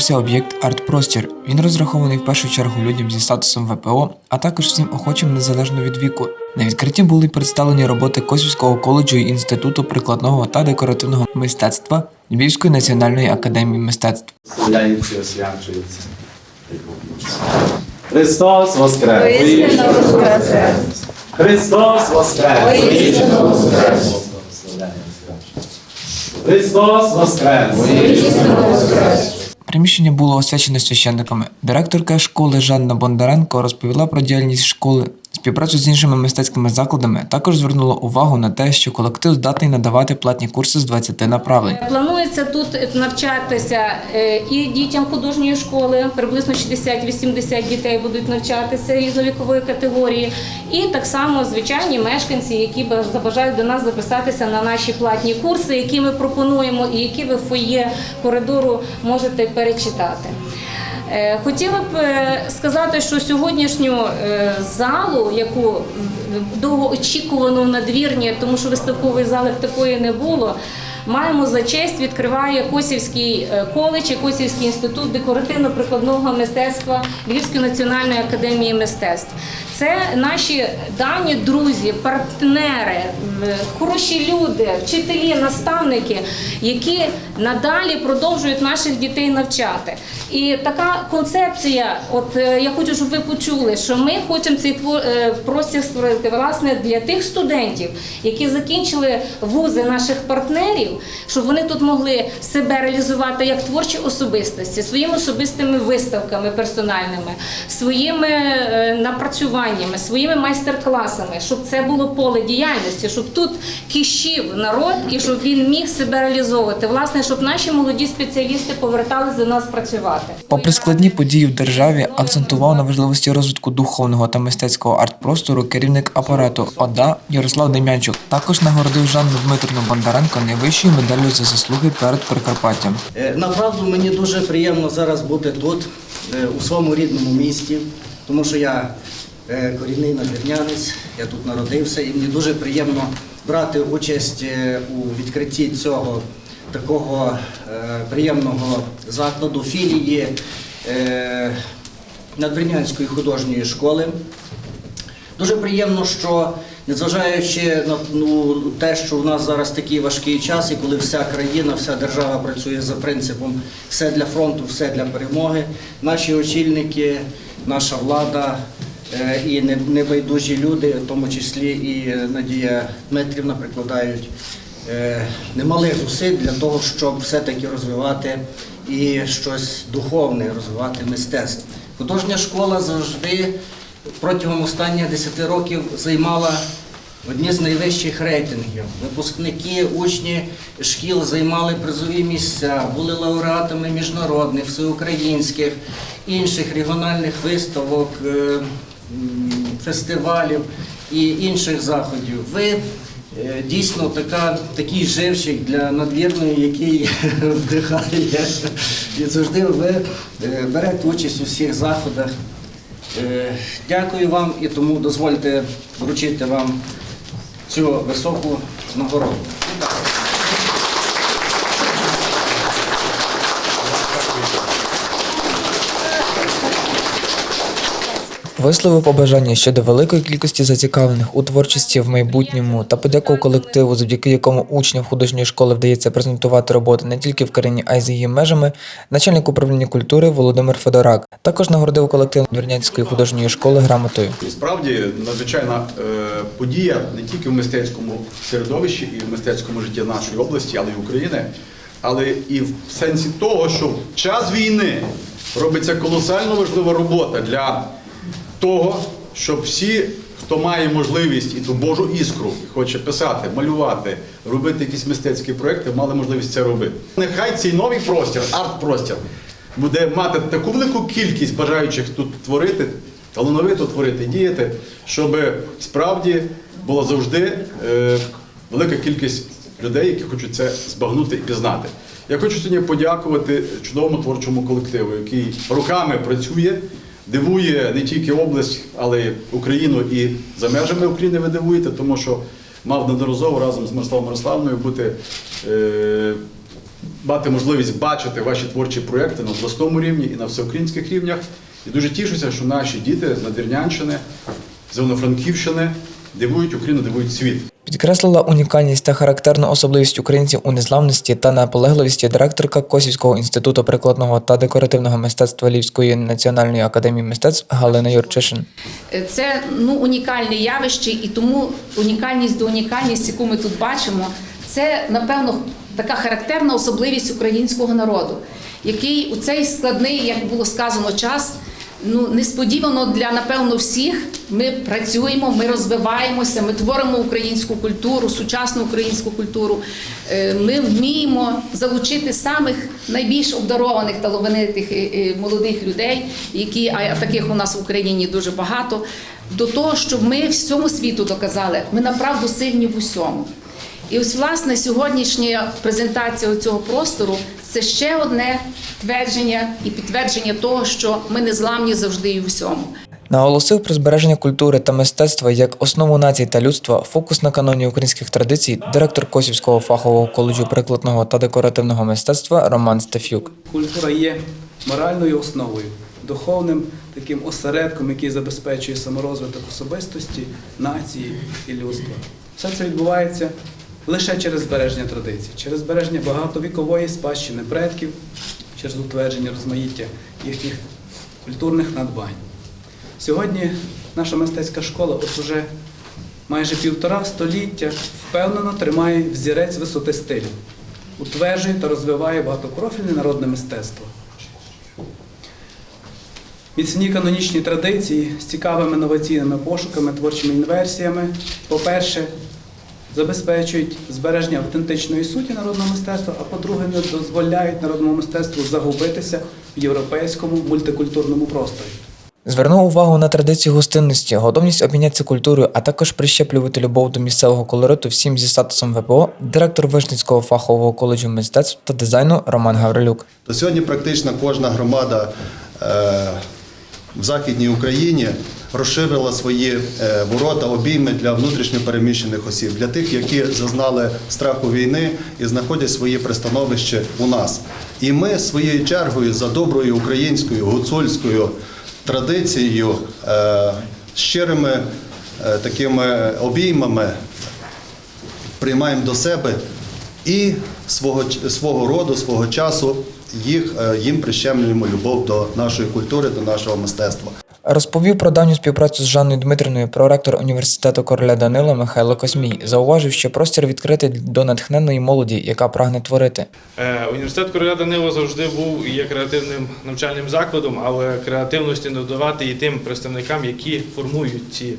надвірні об'єкт Артпростір. Він розрахований в першу чергу людям зі статусом ВПО, а також всім охочим незалежно від віку. На відкритті були представлені роботи Косівського коледжу і інституту прикладного та декоративного мистецтва Львівської національної академії мистецтв. Христос воскрес! Христос воскрес! Воістину воскрес! Христос воскрес! Воістину воскрес! Приміщення було освячено священниками. Директорка школи Жанна Бондаренко розповіла про діяльність школи, співпрацю з іншими мистецькими закладами. Також звернула увагу на те, що колектив здатний надавати платні курси з 20 направлень. Планується тут навчатися е, і дітям художньої школи, приблизно 60-80 дітей будуть навчатися різновікової категорії, і так само звичайні мешканці, які забажають до нас записатися на наші платні курси, які ми пропонуємо, і які ви в фоє коридору можете перечитати. Е, Хотіла б е, сказати, що сьогоднішню е, залу, яку довго очікувано надвірні, тому що виставкової зали такої не було. Маємо за честь відкриває Косівський е, коледж Косівський інститут декоративно-прикладного мистецтва Львівської національної академії мистецтв. Це наші давні друзі, партнери, хороші люди, вчителі, наставники, які надалі продовжують наших дітей навчати. І така концепція, от е, я хочу, щоб ви почули, що ми хочемо цей е, простір створити власне для тих студентів, які закінчили вузи наших партнерів, щоб вони тут могли себе реалізувати як творчі особистості, своїми особистими виставками персональними, своїми е, напрацюваннями, своїми майстер-класами, щоб це було поле діяльності, щоб тут кишів народ і щоб він міг себе реалізовувати. Власне, щоб наші молоді спеціалісти повертались до нас працювати. Попри складні події в державі, акцентував на важливості розвитку духовного та мистецького арт-простору керівник апарату ОДА Ярослав Дем'янчук. Також нагородив Жанну Дмитрівну Бондаренко найвищою медаллю за заслуги перед Прикарпаттям. Е, Направду мені дуже приємно зараз бути тут, е, у своєму рідному місті, тому що я е, корінний надвірнянець, я тут народився, і мені дуже приємно брати участь у відкритті цього такого приємного закладу, філії Надвірнянської художньої школи. Дуже приємно, що незважаючи на ну, те, що в нас зараз такий важкий час, і коли вся країна, вся держава працює за принципом все для фронту, все для перемоги, наші очільники, наша влада е, і небайдужі люди, в тому числі і Надія Дмитрівна, прикладають е, немалих зусиль для того, щоб все-таки розвивати і щось духовне, розвивати мистецтво. Художня школа завжди протягом останніх 10 років займала одні з найвищих рейтингів. Випускники, учні шкіл займали призові місця, були лауреатами міжнародних, всеукраїнських, інших регіональних виставок, е, фестивалів і інших заходів. Ви е, дійсно така, такий живчик для надвірної, який вдихає. І завжди ви е, берете участь у всіх заходах. Дякую вам і тому дозвольте вручити вам цю високу нагороду. Висловив побажання щодо великої кількості зацікавлених у творчості в майбутньому та подякував колективу, завдяки якому учням художньої школи вдається презентувати роботи не тільки в країні, а й за її межами. Начальник управління культури Володимир Федорак також нагородив колектив Двірнянської художньої школи грамотою. Справді надзвичайна е, подія не тільки в мистецькому середовищі і в мистецькому житті нашої області, але й України, але і в сенсі того, що в час війни робиться колосально важлива робота для того, щоб всі, хто має можливість і ту Божу іскру, і хоче писати, малювати, робити якісь мистецькі проекти, мали можливість це робити. Нехай цей новий простір, арт-простір, буде мати таку велику кількість бажаючих тут творити, талановито творити, діяти, щоб справді була завжди е, велика кількість людей, які хочуть це збагнути і пізнати. Я хочу сьогодні подякувати чудовому творчому колективу, який роками працює, дивує не тільки область, але й Україну і за межами України ви дивуєте, тому що мав неодноразово разом з Мирославом Мирославною бути е, мати можливість бачити ваші творчі проекти на обласному рівні і на всеукраїнських рівнях. І дуже тішуся, що наші діти з Надвірнянщини, з Івано-Франківщини дивують Україну, дивують світ. Підкреслила унікальність та характерну особливість українців у незламності та наполегливості директорка Косівського інституту прикладного та декоративного мистецтва Львівської національної академії мистецтв Галина Юрчишин. Це ну унікальне явище, і тому унікальність до унікальності, яку ми тут бачимо, це напевно така характерна особливість українського народу, який у цей складний, як було сказано, час. Ну несподівано для напевно всіх. Ми працюємо, ми розвиваємося, ми творимо українську культуру, сучасну українську культуру. Е, Ми вміємо залучити самих найбільш обдарованих талановитих е, е, молодих людей, які а таких у нас в Україні дуже багато. До того, щоб ми всьому світу доказали, ми направду сильні в усьому. І ось власне сьогоднішня презентація цього простору це ще одне твердження і підтвердження того, що ми не зламні завжди і в усьому. Наголосив про збереження культури та мистецтва як основу нації та людства, фокус на каноні українських традицій, директор Косівського фахового коледжу прикладного та декоративного мистецтва Роман Стефюк. Культура є моральною основою, духовним таким осередком, який забезпечує саморозвиток особистості, нації і людства. Все це відбувається лише через збереження традицій, через збереження багатовікової спадщини предків, через утвердження розмаїття їхніх культурних надбань. Сьогодні наша мистецька школа ось уже майже півтора століття впевнено тримає взірець висоти стилю, утверджує та розвиває багатопрофільне народне мистецтво. Міцні канонічні традиції з цікавими інноваційними пошуками, творчими інверсіями, по-перше, забезпечують збереження автентичної суті народного мистецтва, а по-друге, не дозволяють народному мистецтву загубитися в європейському мультикультурному просторі. Звернув увагу на традицію гостинності, готовність обмінятися культурою, а також прищеплювати любов до місцевого колориту всім зі статусом ВПО, директор Вишницького фахового коледжу мистецтв та дизайну Роман Гаврилюк. То сьогодні практично кожна громада е, в Західній Україні розширила свої е, ворота, обійми для внутрішньопереміщених осіб, для тих, які зазнали страху війни і знаходять своє пристановище у нас. І ми своєю чергою за доброю українською гуцульською традицією, е, щирими е, такими обіймами приймаємо до себе і свого, свого роду, свого часу їх, е, їм прищемлюємо любов до нашої культури, до нашого мистецтва. Розповів про давню співпрацю з Жанною Дмитрівною, проректор університету короля Данила Михайло Космій. Зауважив, що простір відкритий до натхненної молоді, яка прагне творити. Е, Університет короля Данила завжди був і є креативним навчальним закладом, але креативності надавати і тим представникам, які формують ці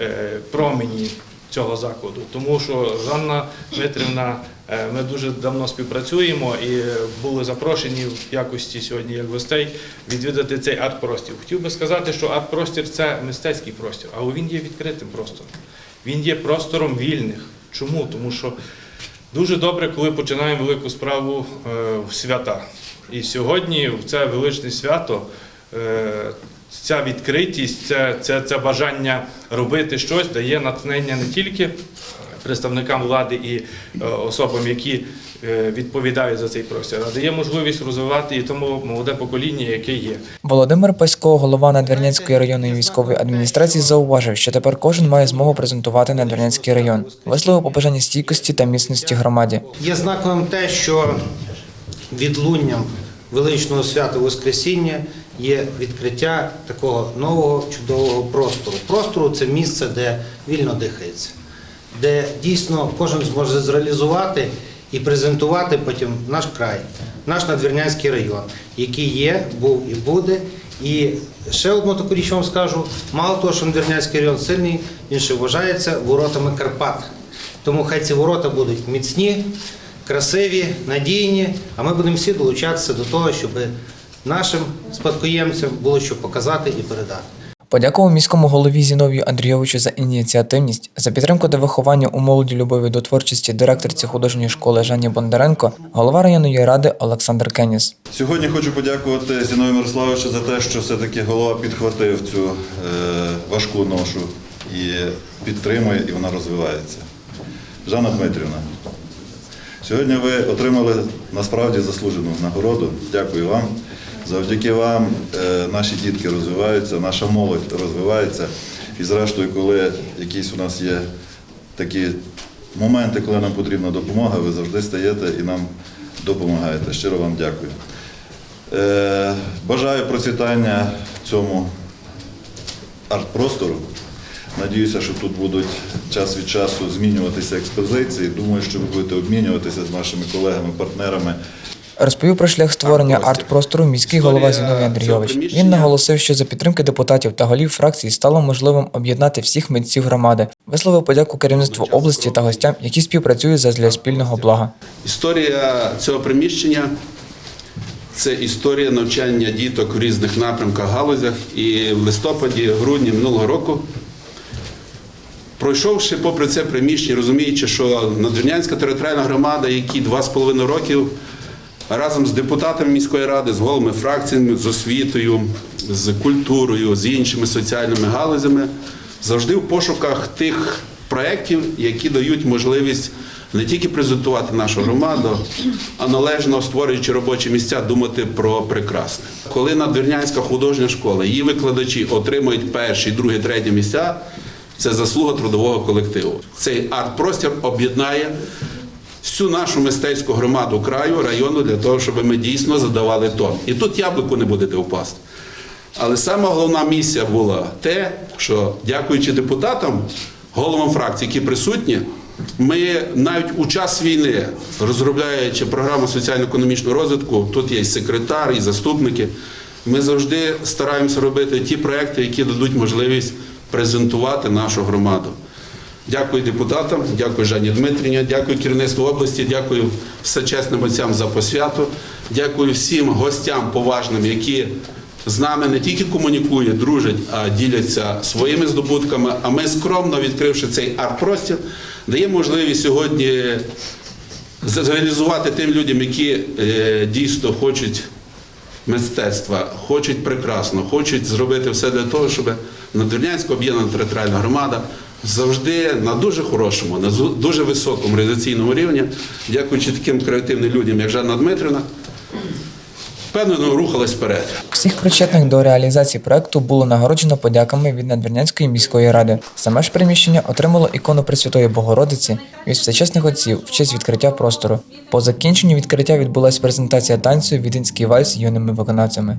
е, промені цього закладу. Тому що Жанна Дмитрівна, е, ми дуже давно співпрацюємо і були запрошені в якості сьогодні як гостей відвідати цей арт-простір. Хотів би сказати, що арт-простір це мистецький простір, але він є відкритим простором. Він є простором вільних. Чому? Тому що Дуже добре, коли починаємо велику справу е, в свята. І сьогодні в це величне свято е, ця відкритість, це, це, це бажання робити щось дає натхнення не тільки представникам влади і е, особам, які е, відповідають за цей простір, а дає можливість розвивати і тому молоде покоління, яке є. Володимир Пасько, голова Надвірнянської районної військової адміністрації, зауважив, що тепер кожен має змогу презентувати Надвірнянський район. Висловив побажання стійкості та міцності громаді. Є знаковим те, що відлунням величного свята Воскресіння є відкриття такого нового чудового простору. Простору це місце, де вільно дихається, де дійсно кожен зможе зреалізувати і презентувати потім наш край, наш надвірнянський район, який є, був і буде. І ще одну таку річ вам скажу: мало того, що Надвірнянський район сильний, він ще вважається воротами Карпат. Тому хай ці ворота будуть міцні, красиві, надійні, а ми будемо всі долучатися до того, щоб нашим спадкоємцям було що показати і передати. Подякував міському голові Зіновію Андрійовичу за ініціативність, за підтримку та виховання у молоді любові до творчості директорці художньої школи Жанні Бондаренко, голова районної ради Олександр Кеніс. Сьогодні хочу подякувати Зіновію Мирославовичу за те, що все-таки голова підхватив цю е, важку ношу і підтримує, і вона розвивається. Жанна Дмитрівна, Сьогодні ви отримали насправді заслужену нагороду. Дякую вам. Завдяки вам е, наші дітки розвиваються, наша молодь розвивається. І зрештою, коли якісь у нас є такі моменти, коли нам потрібна допомога, ви завжди стаєте і нам допомагаєте. Щиро вам дякую. Е, Бажаю процвітання цьому арт-простору. Надіюся, що тут будуть час від часу змінюватися експозиції. Думаю, що ви будете обмінюватися з нашими колегами, партнерами. Розповів про шлях створення арт-простору міський голова Зіновій Андрійович. Він наголосив, що за підтримки депутатів та голів фракцій стало можливим об'єднати всіх митців громади. Висловив подяку керівництву області та гостям, які співпрацюють задля спільного блага. Історія цього приміщення це історія навчання діток в різних напрямках, галузях. І в листопаді, грудні минулого року, пройшовши попри це приміщення, розуміючи, що Надвірнянська територіальна громада, які два з половиною років разом з депутатами міської ради, з головами фракціями, з освітою, з культурою, з іншими соціальними галузями, завжди в пошуках тих проєктів, які дають можливість не тільки презентувати нашу громаду, а належно створюючи робочі місця, думати про прекрасне. Коли Надвірнянська художня школа, її викладачі отримують перші, другі, треті місця, це заслуга трудового колективу. Цей арт-простір об'єднає всю нашу мистецьку громаду краю, району для того, щоб ми дійсно задавали тон. І тут яблуку не будете впасти. Але сама головна місія була те, що дякуючи депутатам, головам фракцій, які присутні, ми навіть у час війни, розробляючи програму соціально-економічного розвитку, тут є і секретар, і заступники. Ми завжди стараємося робити ті проекти, які дадуть можливість презентувати нашу громаду. Дякую депутатам, дякую Жанні Дмитрівні, дякую керівництву області, дякую всечесним отцям за посвяту, дякую всім гостям поважним, які з нами не тільки комунікують, дружать, а діляться своїми здобутками. А ми скромно відкривши цей арт-простір, даємо можливість сьогодні реалізувати тим людям, які е, дійсно хочуть мистецтва, хочуть прекрасно, хочуть зробити все для того, щоб Надвірнянська об'єднана територіальна громада завжди на дуже хорошому, на дуже високому реалізаційному рівні, дякуючи таким креативним людям, як Жанна Дмитрівна, впевнено рухалась вперед. Всіх причетних до реалізації проекту було нагороджено подяками від Надвірнянської міської ради. Саме ж приміщення отримало ікону Пресвятої Богородиці від всечесних отців в честь відкриття простору. По закінченню відкриття відбулася презентація танцю Віденський вальс юними виконавцями.